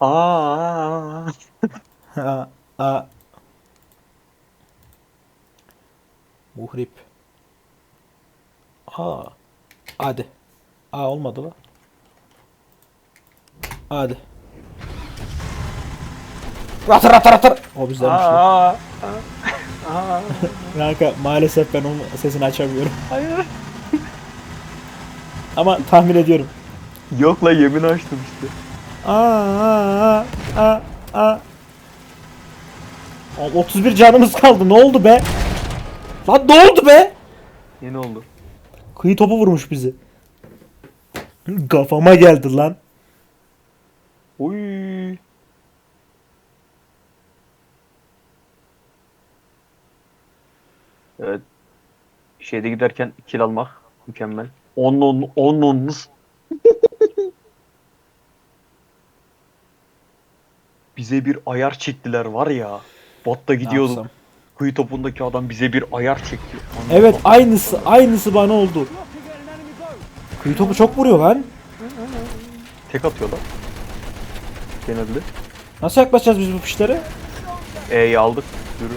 Aa. A, a. Muhrip. A. Hadi. A olmadı la. Hadi. Ratır ratır ratır. O bizdenmiş. lan. Aa. Kanka maalesef ben onun sesini açamıyorum. Hayır. Ama tahmin ediyorum. Yok la yemin açtım işte. Aa, aa, aa. Oğlum 31 canımız kaldı. Ne oldu be? Lan ne oldu be? Yeni oldu. Kıyı topu vurmuş bizi. Kafama geldi lan. Uy. Evet. Şeyde giderken kill almak mükemmel. 10 10 10 10'nuz. Bize bir ayar çektiler var ya. Botta yapsam? Kıyı topundaki adam bize bir ayar çekti. Evet aynısı aynısı bana oldu. Kıyı topu çok vuruyor lan. Tek atıyorlar. Genelde. Nasıl yaklaşacağız biz bu pişlere? E'yi aldık. Yürü.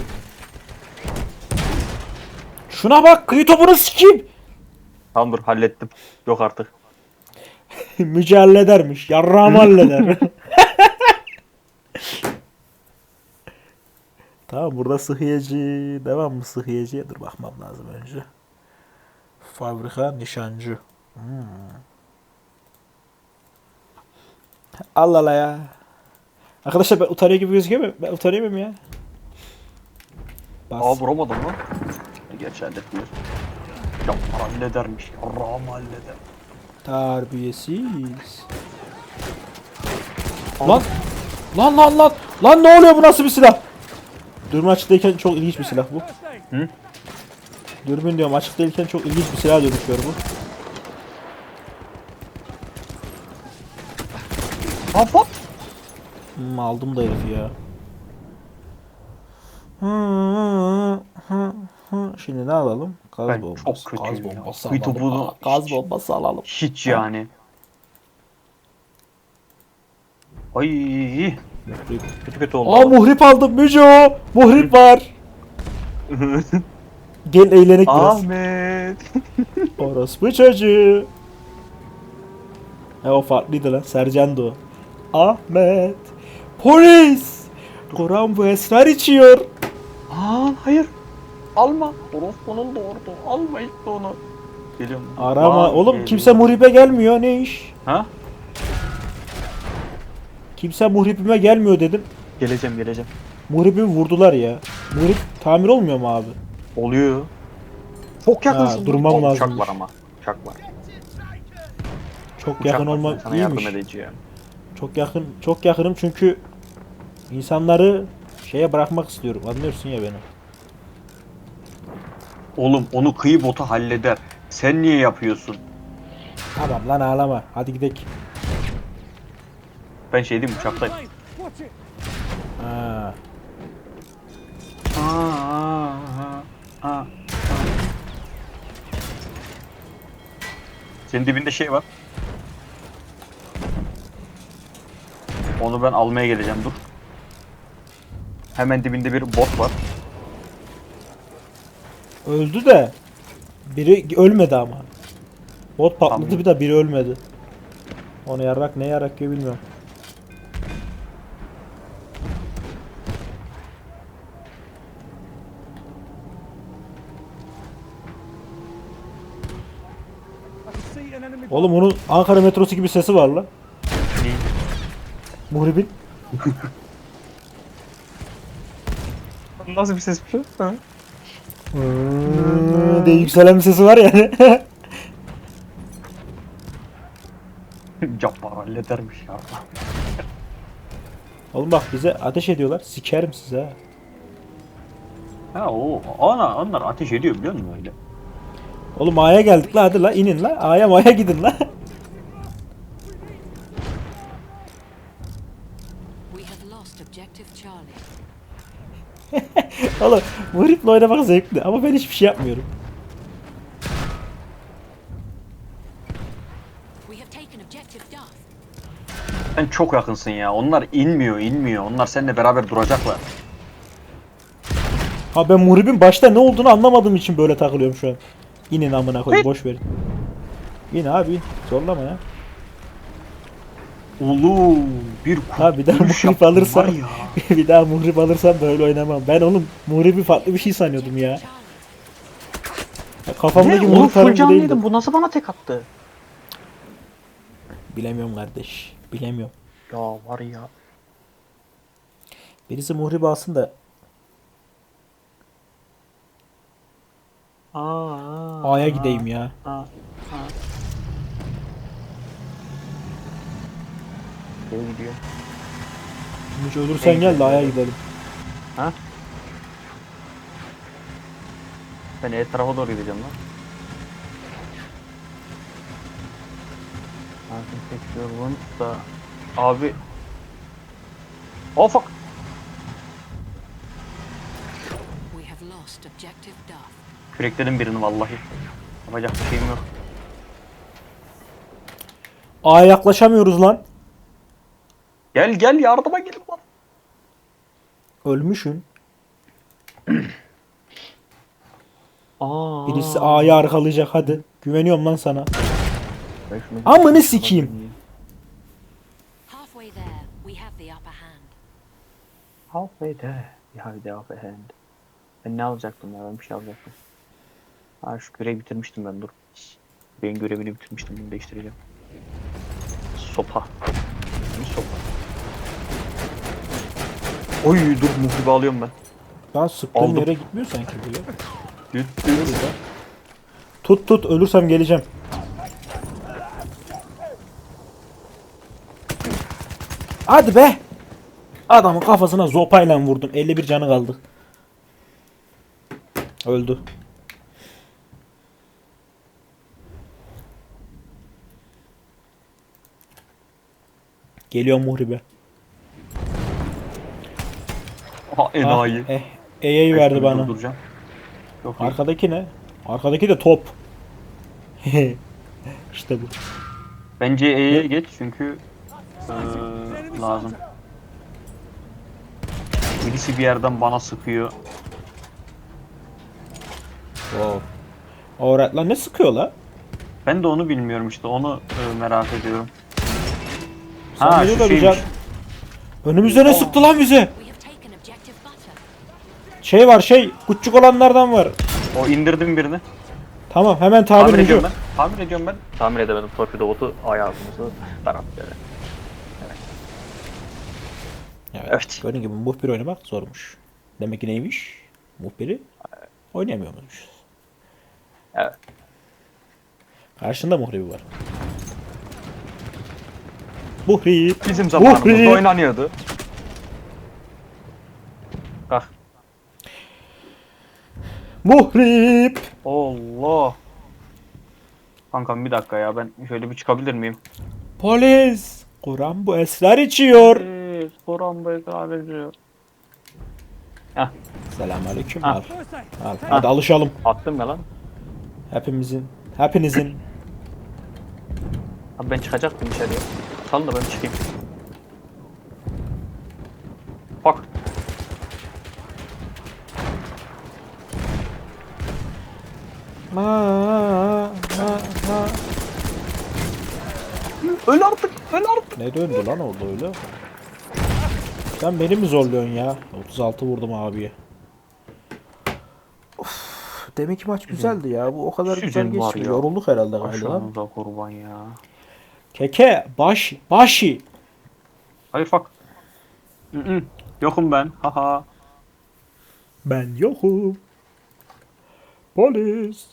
Şuna bak kıyı topunu sikeyim. Tamam dur hallettim. Yok artık. Müce halledermiş. Yarrağımı halleder. Tamam burada sıhhiyeci. Devam mı sıhhiyeci? Dur bakmam lazım önce. Fabrika nişancı. Hmm. Allah Allah ya. Arkadaşlar ben utanıyor gibi gözüküyor mu? Ben utanıyor muyum ya? Bas. Aa vuramadım lan. Gerçi halletmiyor. Ya halledermiş. Ram halleder. Terbiyesiz. Lan! Lan lan lan! Lan ne oluyor bu nasıl bir silah? Dürbün açıktayken çok ilginç bir silah bu. Hı? Dürbün diyorum açık değilken çok ilginç bir silah dönüşüyor bu. Hop hop. Hmm, aldım da herifi ya. Şimdi ne alalım? Gaz Ben bombası. çok kötüyüm Gaz bombası alalım. Aa, Gaz bombası alalım. Hiç yani. Ay kötü kötü oldu. Aa muhrip aldım Müco. Muhrip var. Gel eğlenek biraz. Ahmet. Orospu çocuğu. E o farklıydı lan. Sercan o. Ahmet. Polis. Kur'an bu esrar içiyor. Aa hayır. Alma. Orospu'nun doğurdu. Alma işte onu. Geliyorum. Arama. Oğlum geliyor. kimse muhribe gelmiyor. Ne iş? Ha? Kimse muhribime gelmiyor dedim. Geleceğim geleceğim. Muhribimi vurdular ya. Muhrip tamir olmuyor mu abi? Oluyor. Çok yakınsın. Ha, durmam Oh, lazımmış. Uçak var ama. Uçak var. Çok Uçak yakın var. olmak Sana iyiymiş. yardım edeceğim. Çok yakın. Çok yakınım çünkü insanları şeye bırakmak istiyorum. Anlıyorsun ya beni. Oğlum onu kıyı botu halleder. Sen niye yapıyorsun? Tamam lan ağlama. Hadi gidelim. Ben şey diyeyim uçaktayım. Ha. Aa, aa, aa, aa. Senin dibinde şey var. Onu ben almaya geleceğim dur. Hemen dibinde bir bot var. Öldü de biri ölmedi ama. Bot patladı Tamam. bir de biri ölmedi. Onu yarak ne yarak ya bilmiyorum. Oğlum onun Ankara metrosu gibi sesi var lan. Muhribin. Nasıl bir ses bu? Ha? Iıı diye yükselen bir sesi var yani. Cabbar halledermiş ya. Oğlum bak bize ateş ediyorlar. Sikerim size ha. Ha o ona onlar ateş ediyor biliyor musun öyle? Oğlum A'ya geldik la hadi la inin la. A'ya Ma'ya gidin la. We have lost objective Charlie. Oğlum bu herifle oynamak zevkli ama ben hiçbir şey yapmıyorum. We have taken objective Duff. Sen çok yakınsın ya. Onlar inmiyor, inmiyor. Onlar seninle beraber duracaklar. Ha ben muhribin başta ne olduğunu anlamadığım için böyle takılıyorum şu an. İnin amına koyayım boş verin. İn abi zorlama ya. Ulu bir Ha bir daha muhrip alırsam bir daha muhrip alırsam böyle oynamam. Ben oğlum muhribi farklı bir şey sanıyordum ya. Ya Kafamdaki Ne? Oğlum muhrip full harbi bu değildi. canlıydım. Bu nasıl bana tek attı? Bilemiyorum kardeş. Bilemiyorum. Ya var ya. Birisi muhrip alsın da Aa, A'ya gideyim ya. Aa, aa. Geri gidiyor. Hiç ölürsen gel de A'ya gidelim. Ha? Ben el tarafa doğru gideceğim lan. Artık sektörün da abi Oh fuck. We have lost objective. Kürekledim birini vallahi. Yapacak bir şeyim yok. A'ya yaklaşamıyoruz lan. Gel gel yardıma gelin bana. Ölmüşün. Aa. Birisi A'yı arkalayacak hadi. Güveniyorum lan sana. Amını sikeyim. Halfway there, we have the upper hand. Halfway there. You have the upper hand. Ben ne alacaktım ya? Ben bir şey alacaktım. Ha şu görevi bitirmiştim ben dur. Ben görevini bitirmiştim bunu değiştireceğim. Sopa. Ne sopa? Oy dur muhribi alıyorum ben. Ben sıktığım Aldım. yere gitmiyor sanki bu ya. Gitti. Tut tut ölürsem geleceğim. Hadi be. Adamın kafasına zopayla vurdum. 51 canı kaldı. Öldü. Geliyor muhribe. Ha enayi. Ah, eh, Ben verdi bana. Durduracağım. Yok. Arkadaki ne? Arkadaki de top. işte bu. Bence E'ye geç çünkü eee, lazım. Birisi bir yerden bana sıkıyor. Wow. Alright lan ne sıkıyor la? Ben de onu bilmiyorum işte onu e, merak ediyorum. Ha, şu böyle şeymiş. Önümüze ne sıktı lan bize? Şey var şey küçük olanlardan var. O indirdim birini. Tamam hemen Tamir tamir ediyorum ben. Tamir ediyorum ben. Tamir edemedim. Torpido botu ayağımızı taraftı. Evet. Evet. Gördüğün gibi muhbir oynamak zormuş. Demek ki neymiş? Muhbiri oynayamıyormuş. Evet. Karşında muhribi var. Muhrib. Bizim zamanımızda Muhri. oynanıyordu. Kalk. Muhrib. Allah. Kankam bir dakika ya ben şöyle bir çıkabilir miyim? Polis. Kur'an bu esrar içiyor. Evet, Kur'an Bey kahve diyor. Selamünaleyküm. Ha. Al. Al. Hadi alışalım. Attım ya lan. Hepimizin. Hepinizin. Abi ben çıkacaktım dışarıya. Salın da ben çıkayım. Bak. Ma, ma, ma. Öl artık, öl artık. Ne döndü lan orada öyle? Sen beni mi zorluyorsun ya? 36 vurdum abiye. Of, demek ki maç güzeldi ya. Bu o kadar güzel Sizin var geçti. Yorulduk herhalde galiba. Aşağınıza kurban ya. Keke, baş, başı. Hayır fuck. Yokum ben. Haha. Ben yokum. Polis.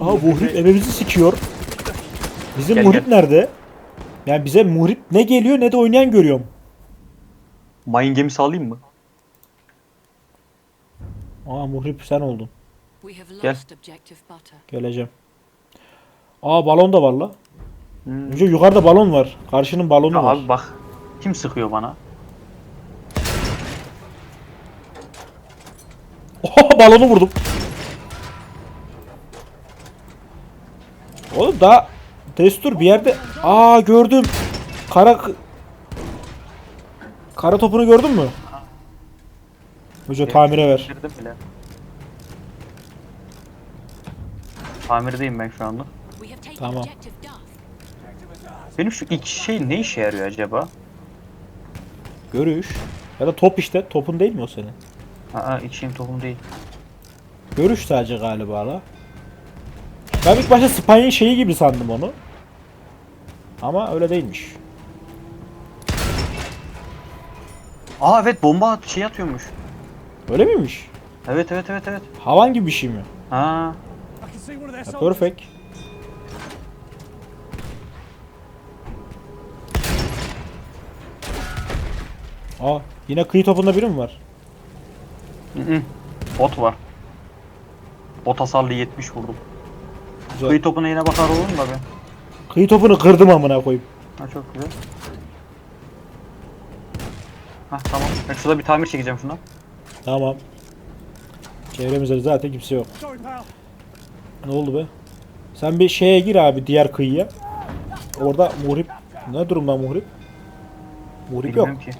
Aha muhrip evimizi sikiyor. Bizim Gel, muhrip gel. nerede? Yani bize muhrip ne geliyor ne de oynayan görüyorum. Mayın gemisi alayım mı? Aa muhrip sen oldun. We have Gel. lost objective butter. Geleceğim. Aa balon da var la. Hmm. Önce yukarıda balon var. Karşının balonu Ya var. abi bak. Kim sıkıyor bana? Oha balonu vurdum. Oğlum daha Destur bir yerde. Aa gördüm. Kara Kara topunu gördün mü? Hoca tamire ver. Bile. Tamirdeyim ben şu anda. Tamam. Benim şu iki şey ne işe yarıyor acaba? Görüş. Ya da top işte. Topun değil mi o senin? Aa içeyim tohum değil. Görüş sadece galiba la. Ben ilk başta Spy'in şeyi gibi sandım onu. Ama öyle değilmiş. Aa evet bomba at şey atıyormuş. Öyle miymiş? Evet evet evet evet. Havan gibi bir şey mi? Ha. Perfect. Aa yine kıyı topunda biri mi var? Hı hı. Bot var. Bot hasarlı 70 vurdum. Güzel. Kıyı topuna yine bakar olur mu be? Kıyı topunu kırdım amına koyayım. Ha çok güzel. Ha tamam. Ben şurada bir tamir çekeceğim şuna. Tamam. Çevremizde zaten kimse yok. Ne oldu be? Sen bir şeye gir abi diğer kıyıya. Orada muhrip. Ne durumda muhrip? Muhrip yok. Bilmiyorum ki.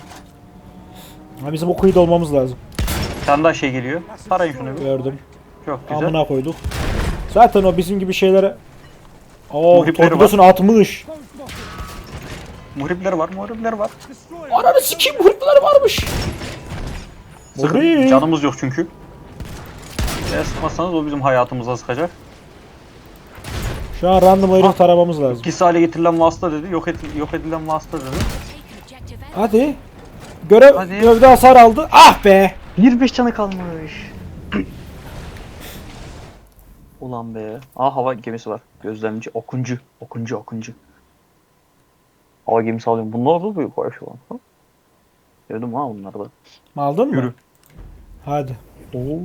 Ha, bizim o kıyıda olmamız lazım. Bir tane daha şey geliyor. Sarayın şunu bir. Gördüm. Çok güzel. Amına koyduk. Zaten o bizim gibi şeylere... Oo Muhripleri atmış. Close spotted. Muhripler var, muhripler var. Ananı sikeyim muhripleri varmış. Sıkın. Muhrip. Canımız yok çünkü. Eğer sıkmazsanız o bizim hayatımıza sıkacak. Şu an random herif taramamız lazım. İkisi hale getirilen vasıta dedi. Yok, et, yok edilen vasıta dedi. Hadi. Görev Hadi. gövde hasar aldı. Ah be. 25 canı kalmış. Ulan be. Aa hava gemisi var. Gözlemci. Okuncu. Okuncu okuncu. Hava gemisi alıyorum. Bunlar da büyük var şu an. Gördüm ha bunları da. Aldın mı? Yürü. Hadi. Oo.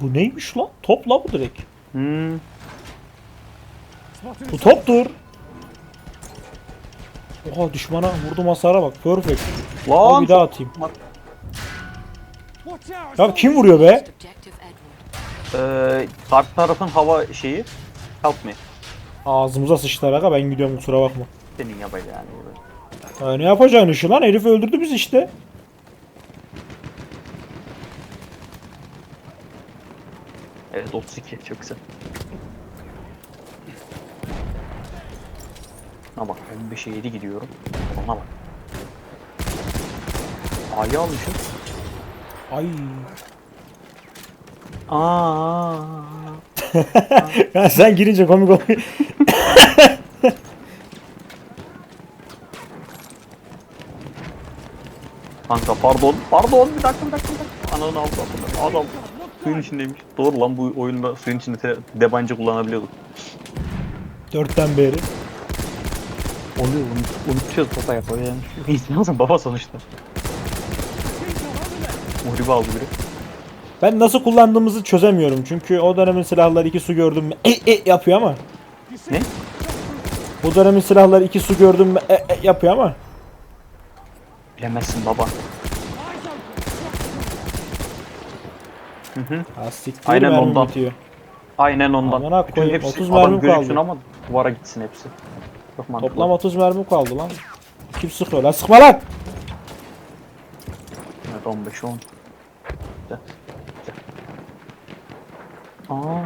Bu neymiş lan? Top la bu direkt. Hmm. Bu toptur. Oha düşmana vurdum hasara bak. Perfect. Lan. bir daha atayım. Ya kim vuruyor be? Ee, karşı tarafın hava şeyi. Help me. Ağzımıza sıçtılar aga ben gidiyorum kusura bakma. Senin yapayım yani. Ya ne yapacaksın işi lan? Herif öldürdü bizi işte. Evet 32 çok güzel. Ha bak 15'e 7 gidiyorum. Ona bak. A'yı almışım. Ay. Aa. ya sen girince komik oluyor. Kanka pardon. Pardon bir dakika bir dakika bir dakika. Ananı aldı aldı. Adam suyun içindeymiş. Doğru lan bu oyunda suyun içinde debancı kullanabiliyorduk. Dörtten beri. Oluyor unut, unutuyoruz baba yapıyor yani. İnsan baba sonuçta. Muhribi aldı biri. Ben nasıl kullandığımızı çözemiyorum. Çünkü o dönemin silahları iki su gördüm mü e, e yapıyor ama. Ne? Bu dönemin silahları iki su gördüm mü e, e yapıyor ama. Bilemezsin baba. Hı hı. Ha, siktir Aynen mermi ondan. bitiyor. Aynen ondan. Amına Bütün koyayım, hepsi 30 adam mermim gözüksün kaldı. ama duvara gitsin hepsi. Çok mantıklı. Toplam 30 mermi kaldı lan. Kim sıkıyor lan? Sıkma lan! Evet 15 10. Güzel. Güzel. Aa.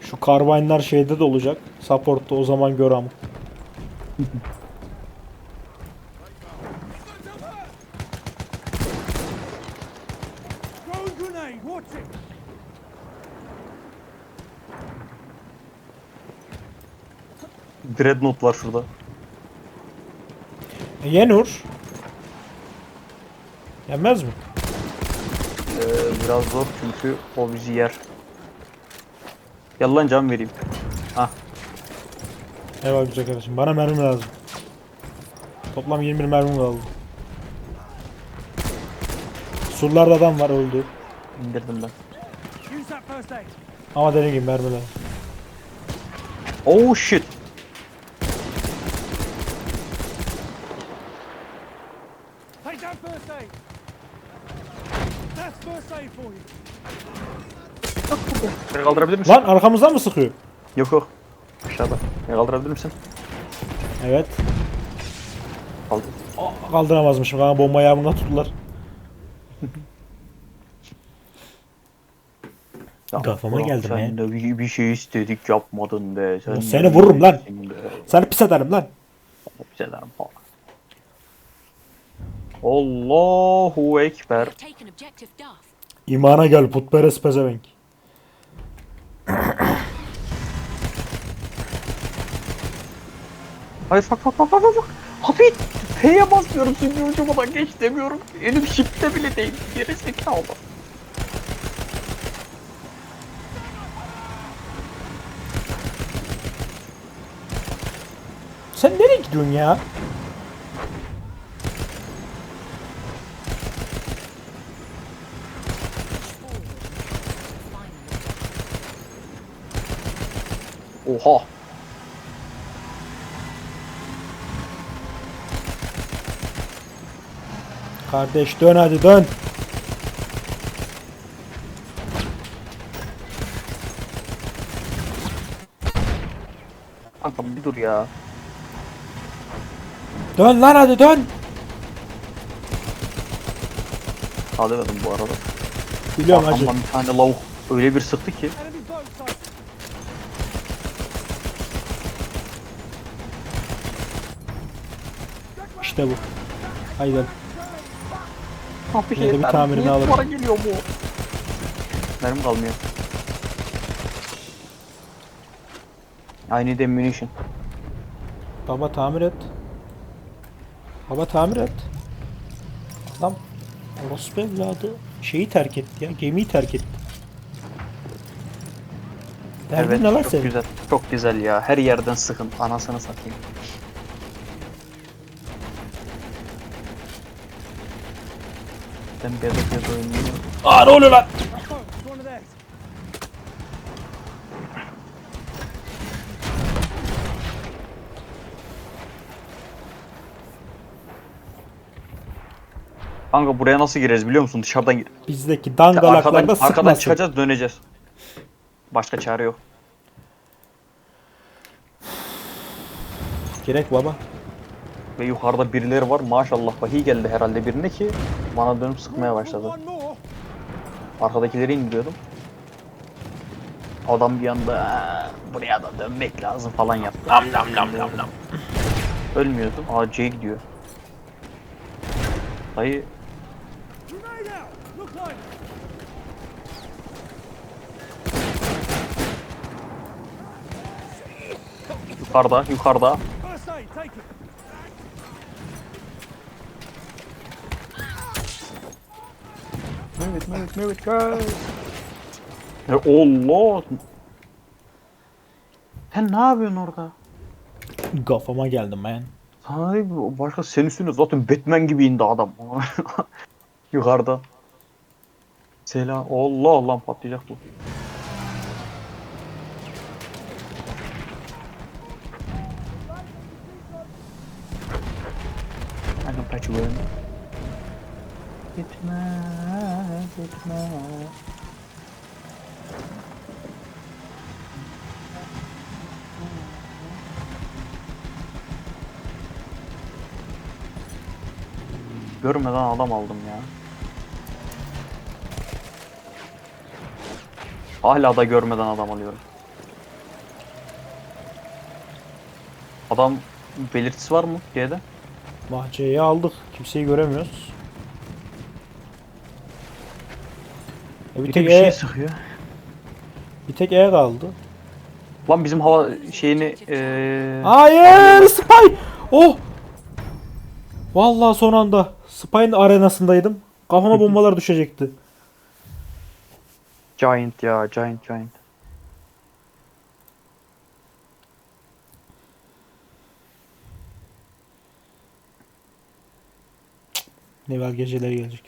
Şu karbine'lar şeyde de olacak. Support'ta o zaman gör ama. Throwing grenade. Watch it. Dreadnought var şurada. E, Yenur. Yenmez mi? Ee, biraz zor çünkü o bizi yer. Gel lan can vereyim. Eyvallah güzel kardeşim. Bana mermi lazım. Toplam 21 mermim kaldı. Surlarda adam var öldü. İndirdim ben. Ama dediğim gibi mermi lazım. Oh shit. Aid. That's first aid for you. Beni kaldırabilir misin? Lan arkamızdan mı sıkıyor? Yok yok. Aşağıda. Kaldırabilir misin? Evet. Kaldır. Aa, Kaldıramazmışım. Kanka bomba ayağımdan tuttular. Ya Kafama bırak geldi sen be. de bir, bir şey istedik yapmadın be. Sen de seni vururum lan. iyisin be. Seni pis ederim lan. Bize de falan. Allahu Ekber. İmana gel putperest pezevenk. Hayır bak bak bak bak bak. Hafif. F'ye basmıyorum çünkü ucumadan geç demiyorum. Elim shift'te bile değil. Geri zekalı. Sen nereye gidiyorsun ya? Oha. Kardeş dön hadi dön. Kankam bir dur ya. Dön lan hadi dön. Demedim bu arada. Biliyorum hacı. Arkamdan bir tane lavuk öyle bir sıktı ki. İşte bu. Haydi. Yine de bir tamirini alırım. Para geliyor bu. Mermi kalmıyor. I need ammunition. Baba tamir et. Baba tamir et. Adam orospu evladı şeyi terk etti ya. Gemiyi terk etti. Derdin evet ne lan çok senin? güzel. Çok güzel ya. Her yerden sıkın. Anasını satayım. Ben bir adet yazı oynuyorum. Aa ne oluyor lan? Kanka buraya nasıl gireriz biliyor musun? Dışarıdan gir. Bizdeki arkadan, dangalaklarda arkadan sıkmasın. çıkacağız döneceğiz. Başka çare yok. Gerek baba. Ve yukarıda birileri var. Maşallah vahiy geldi herhalde birine ki bana dönüp sıkmaya başladı. Arkadakileri indiriyordum. Adam bir anda "Aa, buraya da dönmek lazım falan yaptı. Nam nam nam nam nam. Ölmüyordum. Aa C'ye gidiyor. Dayı yukarıda yukarıda. First aid, take it. Evet evet evet guys. Ya Allah. Sen ne yapıyorsun orada? Kafama geldim man. Hayır başka senin üstüne zaten Batman gibi indi adam. Yukarıda. Selam. Allah Allah patlayacak bu. I can patch you in. Gitme, gitme. Görmeden adam aldım ya. Hala da görmeden adam alıyorum. Adam belirtisi var mı C'de? Bahçeyi aldık. Kimseyi göremiyoruz. E, bir, tek bir şey E, sıkıyor. bir tek E kaldı. Lan bizim hava şeyini eee Hayır Spy! Oh! Vallahi son anda Spy'ın arenasındaydım. Kafama bombalar düşecekti. Giant ya Giant Giant. Nevel geceleri gelecek.